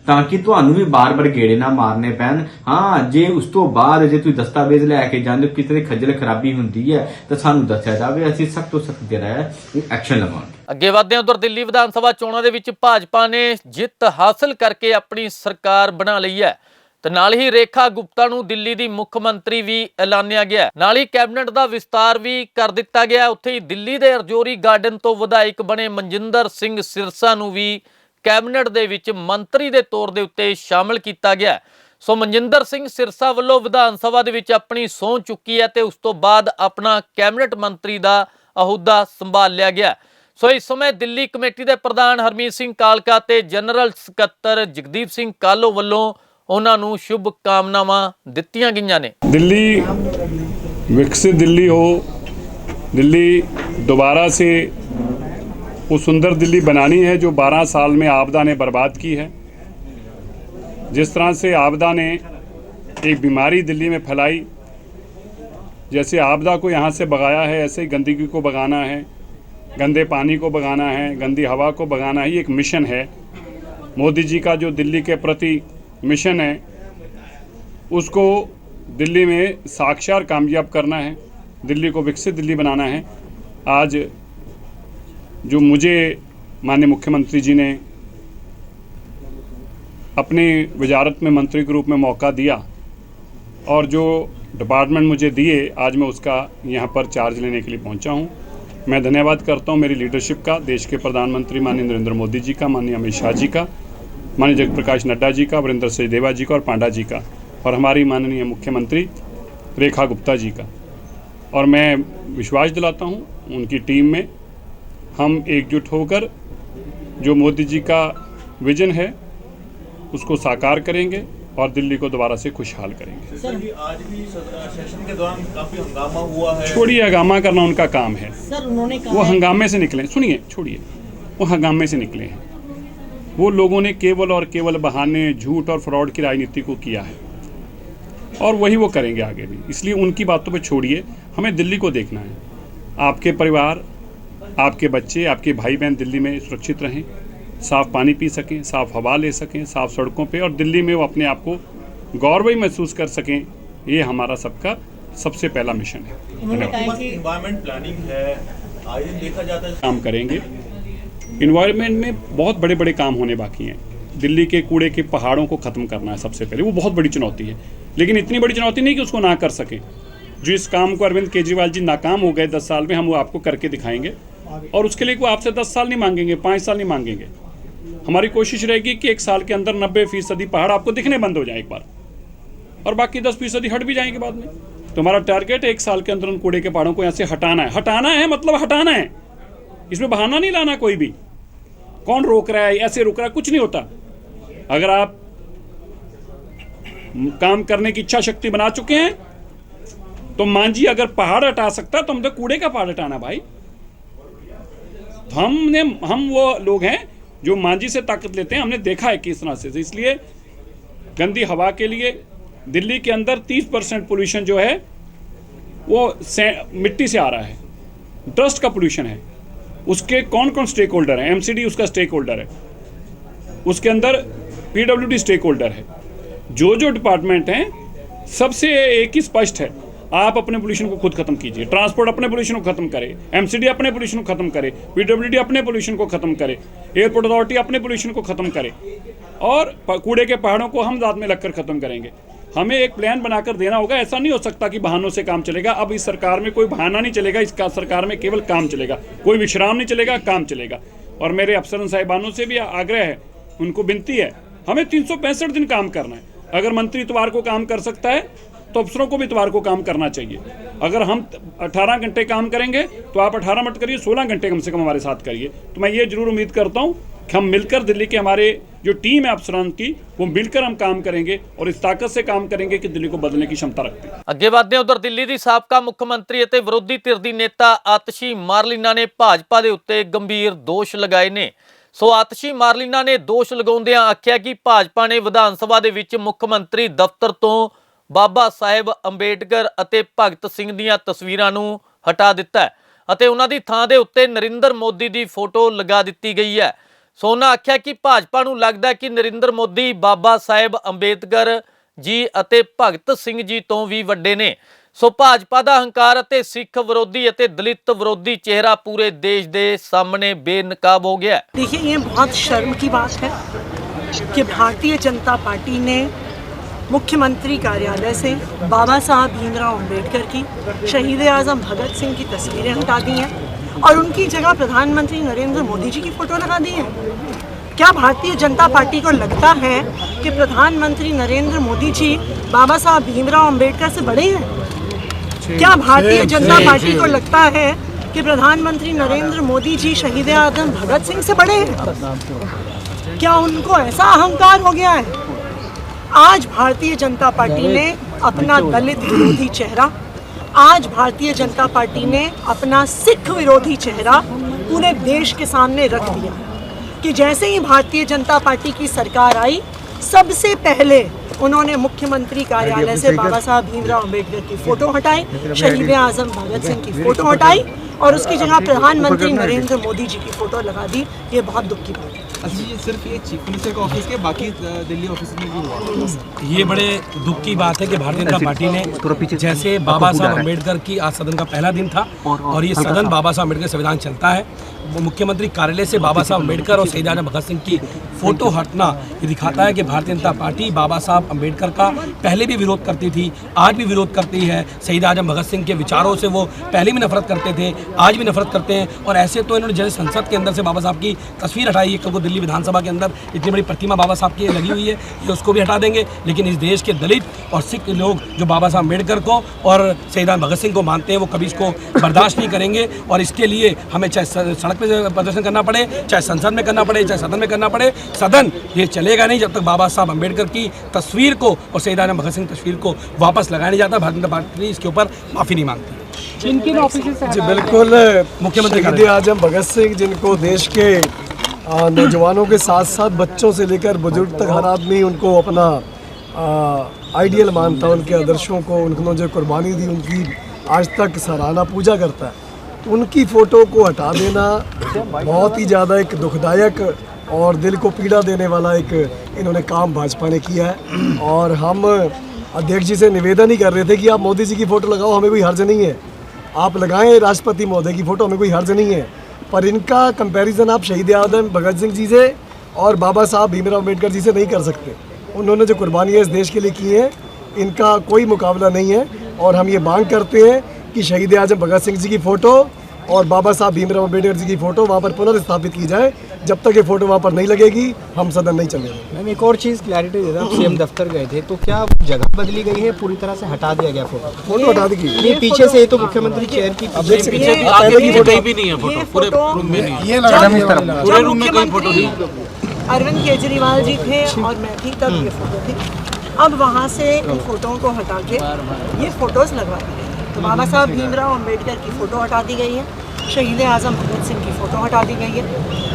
ਤਾਂ ਕਿ ਤੁਹਾਨੂੰ ਵੀ ਬਾਰ-ਬਾਰ ਗੇੜੇ ਨਾ ਮਾਰਨੇ ਪੈਣ। ਹਾਂ, ਜੇ ਉਸ ਤੋਂ ਬਾਅਦ ਜੇ ਤੁਸੀਂ ਦਸਤਾਵੇਜ਼ ਲੈ ਕੇ ਜਾਂਦੇ ਹੋ ਕਿਤੇ ਤੇ ਖੱਜਲ ਖਰਾਬੀ ਹੁੰਦੀ ਹੈ, ਤਾਂ ਸਾਨੂੰ ਦੱਸਿਆ ਜਾਵੇ, ਅਸੀਂ ਸਖਤ ਤੋਂ ਸਖਤ ਜਿਹੜਾ ਹੈ ਐਕਸ਼ਨ ਲਵਾਂਗੇ। ਅੱਗੇ ਵਧਦੇ ਹਾਂ ਉਧਰ ਦਿੱਲੀ ਵਿਧਾਨ ਸਭਾ ਚੋਣਾਂ ਦੇ ਵਿੱਚ ਭਾਜਪਾ ਨੇ ਜਿੱਤ ਹਾਸਲ ਕਰਕੇ ਆਪਣੀ ਸਰਕਾਰ ਬਣਾ ਲਈ ਹੈ। ਤੇ ਨਾਲ ਹੀ ਰੇਖਾ ਗੁਪਤਾ ਨੂੰ ਦਿੱਲੀ ਦੀ ਮੁੱਖ ਮੰਤਰੀ ਵੀ ਐਲਾਨਿਆ ਗਿਆ ਨਾਲ ਹੀ ਕੈਬਨਿਟ ਦਾ ਵਿਸਤਾਰ ਵੀ ਕਰ ਦਿੱਤਾ ਗਿਆ ਉੱਥੇ ਹੀ ਦਿੱਲੀ ਦੇ ਅਰਜੋਰੀ ਗਾਰਡਨ ਤੋਂ ਵਿਧਾਇਕ ਬਣੇ ਮਨਜਿੰਦਰ ਸਿੰਘ ਸਿਰਸਾ ਨੂੰ ਵੀ ਕੈਬਨਿਟ ਦੇ ਵਿੱਚ ਮੰਤਰੀ ਦੇ ਤੌਰ ਦੇ ਉੱਤੇ ਸ਼ਾਮਲ ਕੀਤਾ ਗਿਆ ਸੋ ਮਨਜਿੰਦਰ ਸਿੰਘ ਸਿਰਸਾ ਵੱਲੋਂ ਵਿਧਾਨ ਸਭਾ ਦੇ ਵਿੱਚ ਆਪਣੀ ਸਹੁੰ ਚੁੱਕੀ ਹੈ ਤੇ ਉਸ ਤੋਂ ਬਾਅਦ ਆਪਣਾ ਕੈਬਨਿਟ ਮੰਤਰੀ ਦਾ ਅਹੁਦਾ ਸੰਭਾਲ ਲਿਆ ਗਿਆ ਸੋ ਇਸ ਸਮੇਂ ਦਿੱਲੀ ਕਮੇਟੀ ਦੇ ਪ੍ਰਧਾਨ ਹਰਮੀਤ ਸਿੰਘ ਕਾਲਕਾ ਤੇ ਜਨਰਲ ਸਕੱਤਰ ਜਗਦੀਪ ਸਿੰਘ ਕਾਲੋ ਵੱਲੋਂ ਉਹਨਾਂ ਨੂੰ ਸ਼ੁਭ ਕਾਮਨਾਵਾਂ ਦਿੱਤੀਆਂ ਗਈਆਂ ਨੇ। ਦਿੱਲੀ ਵਿਕਸਿਤ ਦਿੱਲੀ ਹੋ, ਦਿੱਲੀ ਦੁਬਾਰਾ ਸੇ वो सुंदर दिल्ली बनानी है जो 12 साल में आपदा ने बर्बाद की है। जिस तरह से आपदा ने एक बीमारी दिल्ली में फैलाई, जैसे आपदा को यहाँ से भगाया है, ऐसे ही गंदगी को भगाना है, गंदे पानी को भगाना है, गंदी हवा को भगाना है एक मिशन है। मोदी जी का जो दिल्ली के प्रति मिशन है, उसको दिल्ली में साक्षार कामयाब करना है, दिल्ली को विकसित दिल्ली बनाना है। आज जो मुझे माननीय मुख्यमंत्री जी ने अपने वजारत में मंत्री के रूप में मौका दिया और जो डिपार्टमेंट मुझे दिए, आज मैं उसका यहाँ पर चार्ज लेने के लिए पहुँचा हूँ। मैं धन्यवाद करता हूँ मेरी लीडरशिप का, देश के प्रधानमंत्री माननीय नरेंद्र मोदी जी का, माननीय अमित शाह जी का, माननीय जगप्रकाश नड्डा जी का, वरिंदर सचदेवा जी का और पांडा जी का, और हमारी माननीय मुख्यमंत्री रेखा गुप्ता जी का। और मैं विश्वास दिलाता हूँ उनकी टीम में हम एकजुट होकर जो मोदी जी का विजन है उसको साकार करेंगे और दिल्ली को दोबारा से खुशहाल करेंगे। जी आज भी सेशन के दौरान काफ़ी हंगामा हुआ है। छोड़िए हंगामा करना उनका काम है। सर उन्होंने वो कहा है हंगामे से निकले सुनिए छोड़िए। वो हंगामे से निकले हैं। वो लोगों ने केवल और केवल बहाने झूठ और फ्रॉड की राजनीति को किया है। और वही वो करेंगे आगे भी। इसलिए उनकी बातों पर छोड़िए। हमें दिल्ली को देखना है। आपके परिवार आपके बच्चे आपके भाई बहन दिल्ली में सुरक्षित रहें साफ़ पानी पी सकें साफ़ हवा ले सकें साफ़ सड़कों पे और दिल्ली में वो अपने आप को गौरव ही महसूस कर सकें ये हमारा सबका सबसे पहला मिशन है। इन्वायरमेंट प्लानिंग है देखा जाता है। काम करेंगे। इन्वायरमेंट में बहुत बड़े बड़े काम होने बाकी हैं। दिल्ली के कूड़े के पहाड़ों को ख़त्म करना है सबसे पहले वो बहुत बड़ी चुनौती है। लेकिन इतनी बड़ी चुनौती नहीं कि उसको ना कर सकें। जो इस काम को अरविंद केजरीवाल जी नाकाम हो गए दस साल में हम वो आपको करके दिखाएँगे। और उसके लिए वो आपसे दस साल नहीं मांगेंगे, पाँच साल नहीं मांगेंगे। हमारी कोशिश रहेगी कि एक साल के अंदर नब्बे फ़ीसदी पहाड़ आपको दिखने बंद हो जाए एक बार। और बाकी दस फ़ीसदी हट भी जाएँगे बाद में। तो हमारा टारगेट एक साल के अंदर उन कूड़े के पहाड़ों को यहाँ से हटाना है। हटाना है मतलब हटाना है। इसमें बहाना नहीं लाना कोई भी। कौन रोक रहा है? ऐसे रोक रहा है, कुछ नहीं होता। अगर आप काम करने की इच्छा शक्ति बना चुके हैं तो मांझी अगर पहाड़ हटा सकता तो हम तो कूड़े का पहाड़ हटाना भाई। हमने, हम वो लोग हैं जो मांझी से ताकत लेते हैं, हमने देखा है किस तरह से। तो इसलिए गंदी हवा के लिए दिल्ली के अंदर 30 परसेंट पोल्यूशन जो है, वो मिट्टी से आ रहा है। डस्ट का पोल्यूशन है। उसके कौन कौन स्टेक होल्डर है एमसीडी उसका स्टेक होल्डर है। उसके अंदर पीडब्ल्यूडी स्टेक होल्डर है। जो जो डिपार्टमेंट हैं, सबसे एक ही स्पष्ट है। आप अपने पोल्यूशन को खुद खत्म कीजिए। ट्रांसपोर्ट अपने पोल्यूशन को खत्म करे। एमसीडी अपने पोल्यूशन को खत्म करे। पीडब्ल्यूडी अपने पोल्यूशन को खत्म करे। एयरपोर्ट अथॉरिटी अपने पोल्यूशन को खत्म करे। और कूड़े के पहाड़ों को हम दांत में लगकर खत्म करेंगे। हमें एक प्लान बनाकर देना होगा। ऐसा नहीं हो सकता कि बहानों से काम चलेगा। अब इस सरकार में कोई बहाना नहीं चलेगा। इस सरकार में केवल काम चलेगा। कोई विश्राम नहीं चलेगा, काम चलेगा। और मेरे अफसरन साहिबानों से भी आग्रह है। उनको विनती है। हमें तीन सौ पैंसठ दिन काम करना है। अगर मंत्री इतवार को काम कर सकता है तो अफसरों को भी इतवार को काम करना चाहिए अगर हम 18 घंटे काम करेंगे तो आप 18 मत करिए 16 घंटे कम से कम हमारे साथ करिए तो मैं ये जरूर उम्मीद करता हूँ कि हम मिलकर दिल्ली के हमारे जो टीम है अफसरान की वो मिलकर हम काम करेंगे और इस ताकत से काम करेंगे कि दिल्ली को बदलने की क्षमता रखते हैं ਅੱਗੇ ਵਧਦੇ ਹਾਂ ਉਧਰ ਦਿੱਲੀ ਦੀ ਸਾਬਕਾ ਮੁੱਖ ਮੰਤਰੀ ਅਤੇ ਵਿਰੋਧੀ ਧਿਰ ਦੀ ਨੇਤਾ ਆਤਸ਼ੀ ਮਾਰਲੀਨਾ ਨੇ ਭਾਜਪਾ ਦੇ ਉੱਤੇ ਗੰਭੀਰ ਦੋਸ਼ ਲਗਾਏ ਨੇ ਸੋ ਆਤਸ਼ੀ ਮਾਰਲੀਨਾ ਨੇ ਦੋਸ਼ ਲਗਾਉਂਦਿਆਂ ਆਖਿਆ ਕਿ ਭਾਜਪਾ ਨੇ ਵਿਧਾਨ ਸਭਾ ਦੇ ਵਿੱਚ ਮੁੱਖ ਮੰਤਰੀ ਦਫ਼ਤਰ ਤੋਂ ਬਾਬਾ ਸਾਹਿਬ ਅੰਬੇਡਕਰ ਅਤੇ ਭਗਤ ਸਿੰਘ ਦੀਆਂ ਤਸਵੀਰਾਂ ਨੂੰ ਹਟਾ ਦਿੱਤਾ ਹੈ ਅਤੇ ਉਹਨਾਂ ਦੀ ਥਾਂ ਦੇ ਉੱਤੇ ਨਰਿੰਦਰ ਮੋਦੀ ਦੀ ਫੋਟੋ ਲਗਾ ਦਿੱਤੀ ਗਈ ਹੈ ਸੋ ਉਹਨਾਂ ਆਖਿਆ ਕਿ ਭਾਜਪਾ ਨੂੰ ਲੱਗਦਾ ਹੈ ਕਿ ਨਰਿੰਦਰ ਮੋਦੀ ਬਾਬਾ ਸਾਹਿਬ ਅੰਬੇਦਕਰ ਜੀ ਅਤੇ ਭਗਤ ਸਿੰਘ ਜੀ ਤੋਂ ਵੀ ਵੱਡੇ ਨੇ ਸੋ ਭਾਜਪਾ ਦਾ ਹੰਕਾਰ ਅਤੇ ਸਿੱਖ ਵਿਰੋਧੀ ਅਤੇ ਦਲਿਤ ਵਿਰੋਧੀ ਚਿਹਰਾ ਪੂਰੇ ਦੇਸ਼ ਦੇ ਸਾਹਮਣੇ ਬੇਨਕਾਬ ਹੋ ਗਿਆ ਹੈ देखिए ये बहुत शर्म की बात है कि भारतीय जनता पार्टी ने मुख्यमंत्री कार्यालय से बाबा साहब भीमराव अंबेडकर की शहीद आज़म भगत सिंह की तस्वीरें हटा दी हैं और उनकी जगह प्रधानमंत्री नरेंद्र मोदी जी की फ़ोटो लगा दी है। क्या भारतीय जनता पार्टी को लगता है कि प्रधानमंत्री नरेंद्र मोदी जी बाबा साहब भीमराव अंबेडकर से बड़े हैं? क्या भारतीय जनता पार्टी को लगता है कि प्रधानमंत्री नरेंद्र मोदी जी शहीद आज़म भगत सिंह से बड़े हैं? क्या उनको ऐसा अहंकार हो गया है आज भारतीय जनता पार्टी ने अपना दलित विरोधी चेहरा, आज भारतीय जनता पार्टी ने अपना सिख विरोधी चेहरा पूरे देश के सामने रख दिया कि जैसे ही भारतीय जनता पार्टी की सरकार आई, सबसे पहले उन्होंने मुख्यमंत्री कार्यालय से बाबा साहब भीमराव अंबेडकर की फ़ोटो हटाई, शहीद आज़म भगत सिंह की फ़ोटो हटाई और उसकी जगह प्रधानमंत्री नरेंद्र मोदी जी की फ़ोटो लगा दी। ये बहुत दुख की बात है। ये सिर्फ़ ये चीफ मिनिस्टर का ऑफ़िस के बाकी दिल्ली ऑफ़िस में भी हुआ। ये बड़े दुख की बात है कि भारतीय जनता पार्टी ने जैसे बाबा साहब अंबेडकर की आज सदन का पहला दिन था और ये सदन बाबा साहब अंबेडकर संविधान चलता है। वो मुख्यमंत्री कार्यालय से बाबा साहब अंबेडकर और शहीद आज़म भगत सिंह की फ़ोटो हटना ये दिखाता है कि भारतीय जनता पार्टी बाबा साहब अंबेडकर का पहले भी विरोध करती थी आज भी विरोध करती है। शहीद आज़म भगत सिंह के विचारों से वो पहले भी नफरत करते थे आज भी नफरत करते हैं। और ऐसे तो इन्होंने जैसे संसद के अंदर से बाबा साहब की तस्वीर हटाई है कल को दिल्ली विधानसभा के अंदर इतनी बड़ी प्रतिमा बाबा साहब की लगी हुई है ये उसको भी हटा देंगे। लेकिन इस देश के दलित और सिख लोग जो बाबा साहब अंबेडकर को और शहीदान भगत सिंह को मानते हैं वो कभी इसको बर्दाश्त नहीं करेंगे। और इसके लिए हमें चाहे सड़क पे प्रदर्शन करना पड़े चाहे संसद में करना पड़े चाहे सदन में करना पड़े सदन ये चलेगा नहीं जब तक बाबा साहब अंबेडकर की तस्वीर को और शहीदान भगत सिंह तस्वीर को वापस लगाया नहीं जाता। भारतीय जनता पार्टी इसके ऊपर माफ़ी नहीं मांगती। जी बिल्कुल मुख्यमंत्री आज़म भगत सिंह जिनको देश के नौजवानों के साथ साथ बच्चों से लेकर बुज़ुर्ग तक हर आदमी उनको अपना आइडियल मानता है, उनके आदर्शों को उन्होंने जो कुर्बानी दी, उनकी आज तक सराहना पूजा करता है। उनकी फ़ोटो को हटा देना बहुत ही ज़्यादा एक दुखदायक और दिल को पीड़ा देने वाला एक इन्होंने काम भाजपा ने किया है। और हम अध्यक्ष जी से निवेदन ही कर रहे थे कि आप मोदी जी की फ़ोटो लगाओ, हमें कोई हर्ज नहीं है। आप लगाएँ राष्ट्रपति महोदय की फ़ोटो, हमें कोई हर्ज नहीं है। पर इनका कंपैरिजन आप शहीद आदम भगत सिंह जी से और बाबा साहब भीमराव अंबेडकर जी से नहीं कर सकते। उन्होंने जो कुर्बानियाँ इस देश के लिए की हैं, इनका कोई मुकाबला नहीं है। और हम ये मांग करते हैं कि शहीद आज़म, भगत सिंह जी की फ़ोटो और बाबा साहब भीमराव अंबेडकर जी की फ़ोटो वहाँ पर पुनर्स्थापित की जाए। जब तक ये फ़ोटो वहाँ पर नहीं लगेगी हम सदन नहीं चलेंगे। मैम एक और चीज़ क्लैरिटी दे आप सीएम दफ्तर गए थे तो क्या जगह बदली गई है पूरी तरह से हटा दिया गया फ़ोटो फ़ोटो हटा दी ये पीछे से ये तो मुख्यमंत्री चेयर की पहले की फ़ोटो भी नहीं है फ़ोटो पूरे रूम में नहीं पूरे रूम में कोई फ़ोटो नहीं। अरविंद केजरीवाल जी थे और मैं थी तब ये फ़ोटो थी। अब वहाँ से इन फोटोओं को हटा के ये फ़ोटोज़ लगवा दी गई तो बाबा साहब भीमराव अंबेडकर की फ़ोटो हटा दी गई है। शहीद आज़म भगत सिंह की फ़ोटो हटा दी गई है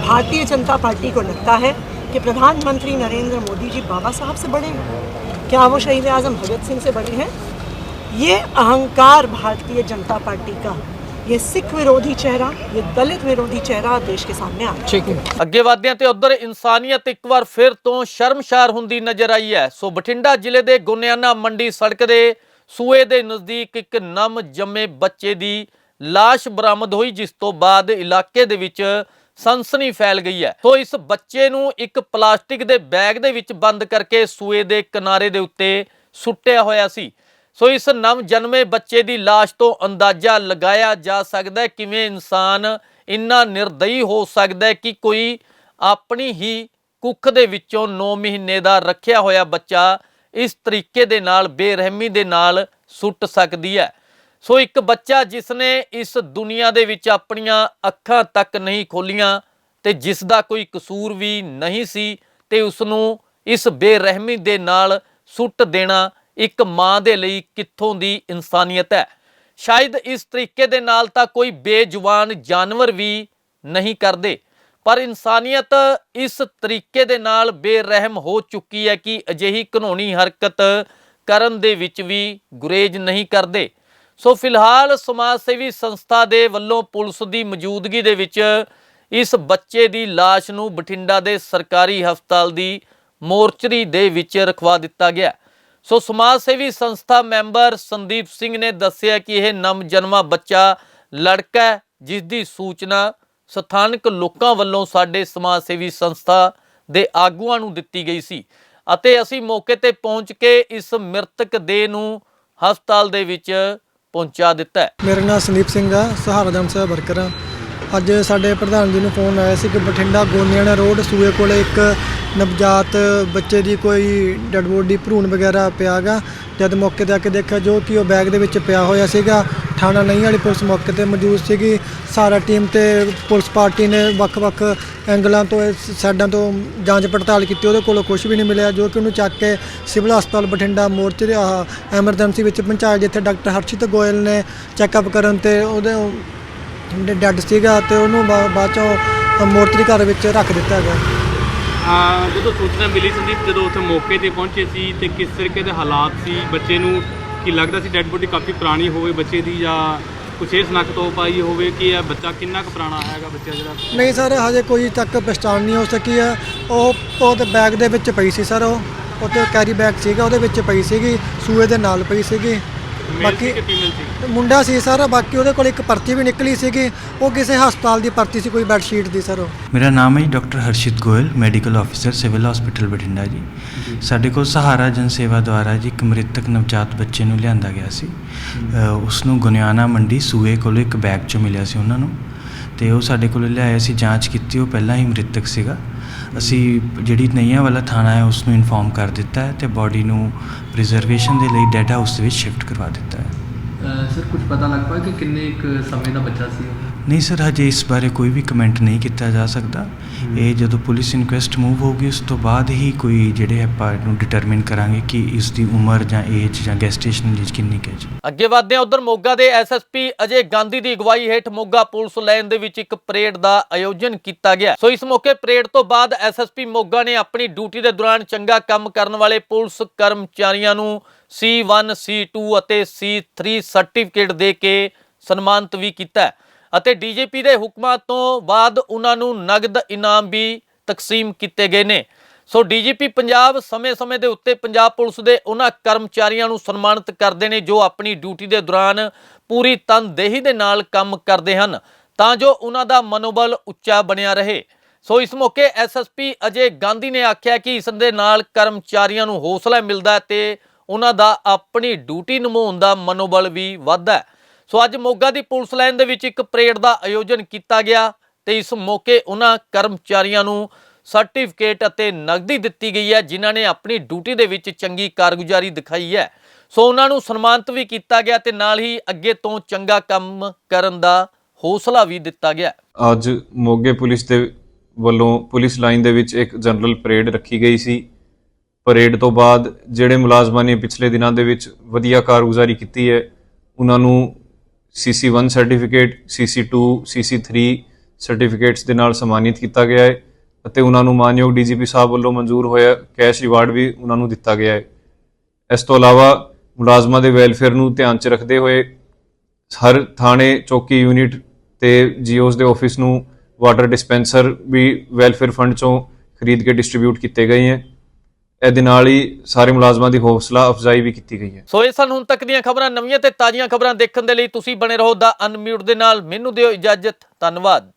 भारतीय जनता पार्टी को लगता है कि प्रधानमंत्री नरेंद्र मोदी जी बाबा साहब से बड़े हैं क्या वो शहीद आज़म भगत सिंह से बड़े हैं ये अहंकार भारतीय जनता पार्टी का ये सिख विरोधी चेहरा ये दलित विरोधी चेहरा देश के सामने आ रहा है ਅੱਗੇ ਵਧਦੇ ਹਾਂ ਤੇ ਉਧਰ ਇਨਸਾਨੀਅਤ ਇੱਕ ਵਾਰ ਫਿਰ ਤੋਂ ਸ਼ਰਮਸ਼ਾਰ ਹੁੰਦੀ ਨਜ਼ਰ ਆਈ ਹੈ ਸੋ ਬਠਿੰਡਾ ਜ਼ਿਲ੍ਹੇ ਦੇ ਗੋਨਿਆਣਾ ਮੰਡੀ ਸੜਕ ਦੇ ਸੂਏ ਦੇ ਨਜ਼ਦੀਕ ਇੱਕ ਨਮ ਜੰਮੇ ਬੱਚੇ ਦੀ ਲਾਸ਼ ਬਰਾਮਦ ਹੋਈ, ਜਿਸ ਤੋਂ ਬਾਅਦ ਇਲਾਕੇ ਦੇ ਵਿੱਚ ਸਨਸਨੀ ਫੈਲ ਗਈ ਹੈ। ਸੋ ਇਸ ਬੱਚੇ ਨੂੰ ਇੱਕ ਪਲਾਸਟਿਕ ਦੇ ਬੈਗ ਦੇ ਵਿੱਚ ਬੰਦ ਕਰਕੇ ਸੂਏ ਦੇ ਕਿਨਾਰੇ ਦੇ ਉੱਤੇ ਸੁੱਟਿਆ ਹੋਇਆ ਸੀ। ਸੋ ਇਸ ਨਵ ਜਨਮੇ ਬੱਚੇ ਦੀ ਲਾਸ਼ ਤੋਂ ਅੰਦਾਜ਼ਾ ਲਗਾਇਆ ਜਾ ਸਕਦਾ ਹੈ ਕਿਵੇਂ ਇਨਸਾਨ ਇੰਨਾ ਨਿਰਦਈ ਹੋ ਸਕਦਾ ਹੈ ਕਿ ਕੋਈ ਆਪਣੀ ਹੀ ਕੁੱਖ ਦੇ ਵਿੱਚੋਂ 9 ਮਹੀਨੇ ਦਾ ਰੱਖਿਆ ਹੋਇਆ ਬੱਚਾ ਇਸ ਤਰੀਕੇ ਦੇ ਨਾਲ, ਬੇਰਹਿਮੀ ਦੇ ਨਾਲ ਸੁੱਟ ਸਕਦੀ ਹੈ। ਸੋ ਇੱਕ ਬੱਚਾ ਜਿਸ ਨੇ ਇਸ ਦੁਨੀਆ ਦੇ ਵਿੱਚ ਆਪਣੀਆਂ ਅੱਖਾਂ ਤੱਕ ਨਹੀਂ ਖੋਲੀਆਂ ਤੇ ਜਿਸ ਦਾ ਕੋਈ ਕਸੂਰ ਵੀ ਨਹੀਂ ਸੀ ਤੇ ਉਸ ਨੂੰ ਇਸ ਬੇਰਹਿਮੀ ਦੇ ਨਾਲ ਸੁੱਟ ਦੇਣਾ ਇੱਕ ਮਾਂ ਦੇ ਲਈ ਕਿੱਥੋਂ ਦੀ ਇਨਸਾਨੀਅਤ ਹੈ। ਸ਼ਾਇਦ ਇਸ ਤਰੀਕੇ ਦੇ ਨਾਲ ਤਾਂ ਕੋਈ ਬੇਜੁਬਾਨ ਜਾਨਵਰ ਵੀ ਨਹੀਂ ਕਰਦੇ, ਪਰ ਇਨਸਾਨੀਅਤ ਇਸ ਤਰੀਕੇ ਦੇ ਨਾਲ ਬੇਰਹਿਮ ਹੋ ਚੁੱਕੀ ਹੈ ਕਿ ਅਜਿਹੀ ਘਨੌਣੀ ਹਰਕਤ ਕਰਨ ਦੇ ਵਿੱਚ ਵੀ ਗੁਰੇਜ ਨਹੀਂ ਕਰਦੇ। ਸੋ ਫਿਲਹਾਲ ਸਮਾਜ ਸੇਵੀ ਸੰਸਥਾ ਦੇ ਵੱਲੋਂ ਪੁਲਿਸ ਦੀ ਮੌਜੂਦਗੀ ਦੇ ਵਿੱਚ ਇਸ ਬੱਚੇ ਦੀ ਲਾਸ਼ ਨੂੰ ਬਠਿੰਡਾ ਦੇ ਸਰਕਾਰੀ ਹਸਪਤਾਲ ਦੀ ਮੋਰਚਰੀ ਦੇ ਵਿੱਚ ਰਖਵਾ ਦਿੱਤਾ ਗਿਆ। ਸੋ ਸਮਾਜ ਸੇਵੀ ਸੰਸਥਾ ਮੈਂਬਰ ਸੰਦੀਪ ਸਿੰਘ ਨੇ ਦੱਸਿਆ ਕਿ ਇਹ ਨਮ ਜਨਮਾ ਬੱਚਾ ਲੜਕਾ ਹੈ, ਜਿਸ ਦੀ ਸੂਚਨਾ ਸਥਾਨਕ ਲੋਕਾਂ ਵੱਲੋਂ ਸਾਡੇ ਸਮਾਜ ਸੇਵੀ ਸੰਸਥਾ ਦੇ ਆਗੂਆਂ ਨੂੰ ਦਿੱਤੀ ਗਈ ਸੀ ਅਤੇ ਅਸੀਂ ਮੌਕੇ ਤੇ ਪਹੁੰਚ ਕੇ ਇਸ ਮ੍ਰਿਤਕ ਦੇਹ ਨੂੰ ਹਸਪਤਾਲ ਦੇ ਵਿੱਚ ਪਹੁੰਚਾ ਦਿੱਤਾ ਹੈ। ਮੇਰਾ ਨਾਮ ਸੰਦੀਪ ਸਿੰਘ ਆ, ਸਹਾਰਾ ਜਨ ਸੇਵਾ ਵਰਕਰ ਆ। ਅੱਜ ਸਾਡੇ ਪ੍ਰਧਾਨ ਜੀ ਨੂੰ ਫੋਨ ਆਇਆ ਸੀ ਕਿ ਬਠਿੰਡਾ ਗੋਨਿਆਣਾ ਰੋਡ ਸੂਏ ਕੋਲੇ ਇੱਕ ਨਵਜਾਤ ਬੱਚੇ ਦੀ ਕੋਈ ਡੈਡ ਬੋਡੀ ਭਰੂਣ ਵਗੈਰਾ ਪਿਆ ਗਾ। ਜਦ ਮੌਕੇ ਤੇ ਆ ਕੇ ਦੇਖਿਆ ਜੋ ਕਿ ਉਹ ਬੈਗ ਦੇ ਵਿੱਚ ਪਿਆ ਹੋਇਆ ਸੀਗਾ ਥਾਣਾ ਨਹੀਂ ਵਾਲੀ ਪੁਲਿਸ ਮੌਕੇ ਤੇ ਮੌਜੂਦ ਸੀਗੀ। ਸਾਰਾ ਟੀਮ ਤੇ ਪੁਲਿਸ ਪਾਰਟੀ ਨੇ ਵੱਖ-ਵੱਖ ਐਂਗਲਾਂ ਤੋਂ, ਇਸ ਸਾਈਡਾਂ ਤੋਂ ਜਾਂਚ ਪੜਤਾਲ ਕੀਤੀ। ਉਹਦੇ ਕੋਲੋਂ ਕੁਝ ਵੀ ਨਹੀਂ ਮਿਲਿਆ, ਜੋ ਕਿ ਉਹਨੂੰ ਚੱਕ ਕੇ ਸਿਵਲ ਹਸਪਤਾਲ ਬਠਿੰਡਾ ਮੋਰਚੇ ਆਹ ਐਮਰਜੈਂਸੀ ਵਿੱਚ ਪਹੁੰਚਾਇਆ, ਜਿੱਥੇ ਡਾਕਟਰ ਹਰਸ਼ਿਤ ਗੋਇਲ ਨੇ ਚੈੱਕਅਪ ਕਰਨ ਤੇ ਉਹਦੇ ਡੈੱਡ ਸੀਗਾ ਤੇ ਉਹਨੂੰ ਬਾ- ਬਾਅਦ ਚੋਂ ਮੋਰਚਰੀ ਘਰ ਵਿੱਚ ਰੱਖ ਦਿੱਤਾ ਗਿਆ। ਜਦੋਂ ਸੂਚਨਾ ਮਿਲੀ ਸੰਦੀਪ, ਜਦੋਂ ਉੱਥੇ ਮੌਕੇ ਤੇ ਪਹੁੰਚੇ ਸੀ ਤੇ ਕਿਸ ਤਰੀਕੇ ਦੇ ਹਾਲਾਤ ਸੀ? ਬੱਚੇ ਨੂੰ ਕੀ ਲੱਗਦਾ ਸੀ ਡੈੱਡ ਬੋਡੀ ਕਾਫੀ ਪੁਰਾਣੀ ਹੋਵੇ ਬੱਚੇ ਦੀ ਜਾਂ ਕੁਛ ਇਹ ਸਨੱਖ ਤੋਂ ਪਾਈ ਹੋਵੇ ਕਿ ਇਹ ਬੱਚਾ ਕਿੰਨਾ ਕੁ ਪੁਰਾਣਾ ਹੈਗਾ ਬੱਚਾ ਜਿਹੜਾ? ਨਹੀਂ ਸਰ, ਹਜੇ ਕੋਈ ਤੱਕ ਪਛਾਣ ਨਹੀਂ ਹੋ ਸਕੀ ਹੈ। ਉਹ ਉਹਦੇ ਬੈਗ ਦੇ ਵਿੱਚ ਪਈ ਸੀ ਸਰ ਉਹ। ਉੱਤੇ ਕੈਰੀ ਬੈਗ ਸੀਗਾ, ਉਹਦੇ ਵਿੱਚ ਪਈ ਸੀਗੀ, ਸੂਏ ਦੇ ਨਾਲ ਪਈ ਸੀਗੀ। ਮੇਲ ਸੀ ਕਿ ਫੀਮੇਲ ਸੀ? ਮੁੰਡਾ ਸੀ ਸਰ ਬਾਕੀ ਉਹਦੇ ਕੋਲ ਇੱਕ ਪਰਚੀ ਵੀ ਨਿਕਲੀ ਸੀਗੀ। ਉਹ ਕਿਸੇ ਹਸਪਤਾਲ ਦੀ ਪਰਚੀ ਸੀ ਕੋਈ ਬੈੱਡ ਸ਼ੀਟ ਦੀ ਸਰ ਉਹ। ਮੇਰਾ ਨਾਮ ਹੈ doctor Harshit Goyal medical officer civil hospital Bathinda ji. ਸਾਡੇ ਕੋਲ ਸਹਾਰਾ ਜਨ ਸੇਵਾ ਦੁਆਰਾ ਜੀ ਇੱਕ ਮ੍ਰਿਤਕ ਨਵਜਾਤ ਬੱਚੇ ਨੂੰ ਲਿਆਂਦਾ ਗਿਆ ਸੀ। ਉਸ ਨੂੰ ਗੁਨਿਆਣਾ ਮੰਡੀ ਸੂਏ ਕੋਲੋਂ ਇੱਕ ਬੈਗ 'ਚੋਂ ਮਿਲਿਆ ਸੀ ਉਹਨਾਂ ਨੂੰ। ਤੇ ਉਹ ਸਾਡੇ ਕੋਲ ਲਿਆਇਆ ਸੀ ਜਾਂਚ ਕੀਤੀ ਉਹ ਪਹਿਲਾਂ ਹੀ ਮ੍ਰਿਤਕ ਸੀਗਾ। ਅਸੀਂ ਜਿਹੜੀ ਨਈਆਂ ਵਾਲਾ ਥਾਣਾ ਹੈ ਉਸ ਨੂੰ ਇਨਫੋਰਮ ਕਰ ਦਿੱਤਾ ਹੈ ਤੇ ਬਾਡੀ ਨੂੰ ਪ੍ਰੀਜ਼ਰਵੇਸ਼ਨ ਦੇ ਲਈ ਡੈਡ ਹਾਊਸ ਦੇ ਵਿੱਚ ਸ਼ਿਫਟ ਕਰਵਾ ਦਿੱਤਾ ਹੈ। ਸਰ ਕੁਝ ਪਤਾ ਲੱਗ ਪਾਇਆ ਕਿ ਕਿੰਨੇ ਇੱਕ ਸਮੇਂ ਦਾ ਬੱਚਾ ਸੀ ਨਹੀਂ ਸਰ ਹਜੇ ਇਸ ਬਾਰੇ ਕੋਈ ਵੀ ਕਮੈਂਟ ਨਹੀਂ ਕੀਤਾ ਜਾ ਸਕਦਾ। ਇਹ ਜਦੋਂ ਪੁਲਿਸ ਇਨਕੁਐਸਟ ਮੂਵ ਹੋਊਗੀ ਉਸ ਤੋਂ ਬਾਅਦ ਹੀ ਕੋਈ ਜਿਹੜੇ ਆਪਾਂ ਨੂੰ ਡਿਟਰਮਿਨ ਕਰਾਂਗੇ ਕਿ ਇਸ ਦੀ ਉਮਰ ਜਾਂ ਏਜ ਜਾਂ ਗੈਸਟੇਸ਼ਨ ਏਜ ਕਿੰਨੀ ਕੁ ਹੈ ਜੀ। ਅੱਗੇ ਵਧਦੇ ਹਾਂ ਉਧਰ ਮੋਗਾ ਦੇ ਐਸਐਸਪੀ ਅਜੇ ਗਾਂਧੀ ਦੀ ਅਗਵਾਈ ਹੇਠ ਮੋਗਾ ਪੁਲਿਸ ਲਾਈਨ ਦੇ ਵਿੱਚ ਇੱਕ ਪਰੇਡ ਦਾ ਆਯੋਜਨ ਕੀਤਾ ਗਿਆ। ਸੋ ਇਸ ਮੌਕੇ ਪਰੇਡ ਤੋਂ ਬਾਅਦ ਐਸਐਸਪੀ ਮੋਗਾ ਨੇ ਆਪਣੀ ਡਿਊਟੀ ਦੇ ਦੌਰਾਨ ਚੰਗਾ ਕੰਮ ਕਰਨ ਵਾਲੇ ਪੁਲਿਸ ਕਰਮਚਾਰੀਆਂ ਨੂੰ C1 C2 ਅਤੇ C3 ਸਰਟੀਫਿਕੇਟ ਦੇ ਕੇ ਸਨਮਾਨਿਤ ਵੀ ਕੀਤਾ ਹੈ। ਅਤੇ ਡੀਜੀਪੀ ਦੇ ਹੁਕਮਾਂ ਤੋਂ ਬਾਅਦ ਉਹਨਾਂ ਨੂੰ ਨਗਦ ਇਨਾਮ ਵੀ ਤਕਸੀਮ ਕੀਤੇ ਗਏ ਨੇ। ਸੋ ਡੀਜੀਪੀ ਪੰਜਾਬ ਸਮੇਂ-ਸਮੇਂ ਦੇ ਉੱਤੇ ਪੰਜਾਬ ਪੁਲਿਸ ਦੇ ਉਹਨਾਂ ਕਰਮਚਾਰੀਆਂ ਨੂੰ ਸਨਮਾਨਿਤ ਕਰਦੇ ਨੇ, ਜੋ ਆਪਣੀ ਡਿਊਟੀ ਦੇ ਦੌਰਾਨ ਪੂਰੀ ਤਨਦੇਹੀ ਦੇ ਨਾਲ ਕੰਮ ਕਰਦੇ ਹਨ, ਤਾਂ ਜੋ ਉਹਨਾਂ ਦਾ ਮਨੋਬਲ ਉੱਚਾ ਬਣਿਆ ਰਹੇ। ਸੋ ਇਸ ਮੌਕੇ ਐਸਐਸਪੀ ਅਜੇ ਗਾਂਧੀ ਨੇ ਆਖਿਆ ਕਿ ਇਸ ਦੇ ਨਾਲ ਕਰਮਚਾਰੀਆਂ ਨੂੰ ਹੌਸਲਾ ਮਿਲਦਾ ਹੈ ਤੇ ਉਹਨਾਂ ਦਾ ਆਪਣੀ ਡਿਊਟੀ ਨਿਭਾਉਣ ਦਾ ਮਨੋਬਲ ਵੀ ਵੱਧਦਾ ਹੈ। ਸੋ ਅੱਜ ਮੋਗਾ ਦੀ ਪੁਲਿਸ ਲਾਈਨ ਦੇ ਵਿੱਚ ਇੱਕ ਪਰੇਡ ਦਾ ਆਯੋਜਨ ਕੀਤਾ ਗਿਆ ਤੇ ਇਸ ਮੌਕੇ ਉਹਨਾਂ ਕਰਮਚਾਰੀਆਂ ਨੂੰ ਸਰਟੀਫਿਕੇਟ ਅਤੇ ਨਗਦੀ ਦਿੱਤੀ ਗਈ ਹੈ, ਜਿਨ੍ਹਾਂ ਨੇ ਆਪਣੀ ਡਿਊਟੀ ਦੇ ਵਿੱਚ ਚੰਗੀ ਕਾਰਗੁਜ਼ਾਰੀ ਦਿਖਾਈ ਹੈ। ਸੋ ਉਹਨਾਂ ਨੂੰ ਸਨਮਾਨਿਤ ਵੀ ਕੀਤਾ ਗਿਆ ਤੇ ਨਾਲ ਹੀ ਅੱਗੇ ਤੋਂ ਚੰਗਾ ਕੰਮ ਕਰਨ ਦਾ ਹੌਸਲਾ ਵੀ ਦਿੱਤਾ ਗਿਆ। ਅੱਜ ਮੋਗੇ ਪੁਲਿਸ ਦੇ ਵੱਲੋਂ ਪੁਲਿਸ ਲਾਈਨ ਦੇ ਵਿੱਚ ਇੱਕ ਜਨਰਲ ਪਰੇਡ ਰੱਖੀ ਗਈ ਸੀ। ਪਰੇਡ ਤੋਂ ਬਾਅਦ ਜਿਹੜੇ ਮੁਲਾਜ਼ਮਾਂ ਨੇ ਪਿਛਲੇ ਦਿਨਾਂ ਦੇ ਵਿੱਚ ਵਧੀਆ ਕਾਰਗੁਜ਼ਾਰੀ ਕੀਤੀ ਹੈ, ਉਹਨਾਂ ਨੂੰ CC1 certificate CC2 CC3 certificates ਦੇ ਨਾਲ ਸਨਮਾਨਿਤ ਕੀਤਾ ਗਿਆ ਹੈ ਅਤੇ ਉਹਨਾਂ ਨੂੰ ਮਾਨਯੋਗ ਡੀਜੀਪੀ ਸਾਹਿਬ ਵੱਲੋਂ ਮਨਜ਼ੂਰ ਹੋਇਆ ਕੈਸ਼ ਰਿਵਾਰਡ ਵੀ ਉਹਨਾਂ ਨੂੰ ਦਿੱਤਾ ਗਿਆ ਹੈ। ਇਸ ਤੋਂ ਇਲਾਵਾ ਮੁਲਾਜ਼ਮਾਂ ਦੇ ਵੈਲਫੇਅਰ ਨੂੰ ਧਿਆਨ 'ਚ ਰੱਖਦੇ ਹੋਏ ਹਰ ਥਾਣੇ, ਚੌਕੀ ਯੂਨਿਟ ਤੇ ਜੀਓਸ ਦੇ ਆਫਿਸ ਨੂੰ ਵਾਟਰ ਡਿਸਪੈਂਸਰ ਵੀ ਵੈਲਫੇਅਰ ਫੰਡ ਚੋਂ ਖਰੀਦ ਕੇ ਡਿਸਟ੍ਰੀਬਿਊਟ ਕੀਤੇ ਗਏ ਹੈ। ਇਹਦੇ ਨਾਲ ਹੀ ਸਾਰੇ ਮੁਲਾਜ਼ਮਾਂ ਦੀ ਹੌਸਲਾ ਅਫਜ਼ਾਈ ਵੀ ਕੀਤੀ ਗਈ ਹੈ। ਸੋ ਇਹ ਸਨ ਹੁਣ ਤੱਕ ਦੀਆਂ ਖਬਰਾਂ, ਨਵੀਆਂ ਤੇ ਤਾਜ਼ੀਆਂ ਖਬਰਾਂ ਦੇਖਣ ਦੇ ਲਈ ਤੁਸੀਂ ਬਣੇ ਰਹੋ ਦਾ ਅਨਮਿਊਟ ਦੇ ਨਾਲ। ਮੈਨੂੰ ਦਿਓ ਇਜਾਜ਼ਤ, ਧੰਨਵਾਦ।